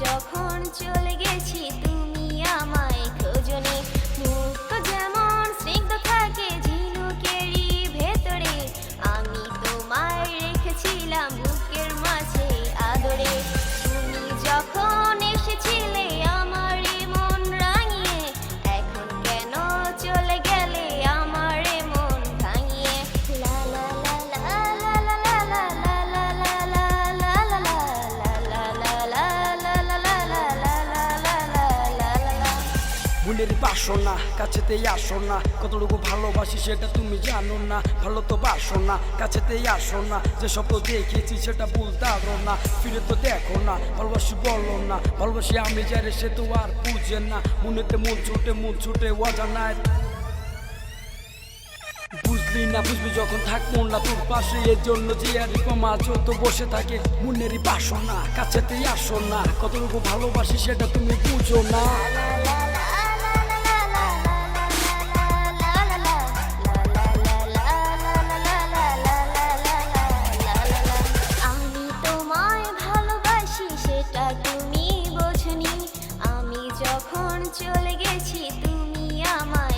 যখন চলে গেছি তুমি আমার মনের বাসনা, কাছেতেই আসো না কতটুকু ভালোবাসি সেটা তুমি জানো না। ভালো তো বাসো না কাছেতেই আসো না যে স্বপ্ন দেখেছি সেটা ভুলতে পারো না। ফিরে তো দেখো না, ভালোবাসি বলো না, ভালোবাসি আমি যারে সে তো আর বুঝে না। মনেতে মন ছুটে মন ছুটে অজানায়। বুঝলি না, বুঝবি যখন থাকব না তোর পাশে এর জন্য যে আর মাঝ তো বসে থাকে। মনেরই বাসনা, কাছেতেই আসো না কতটুকু ভালোবাসি সেটা তুমি বুঝো না। চলে গেছি তুমি আমার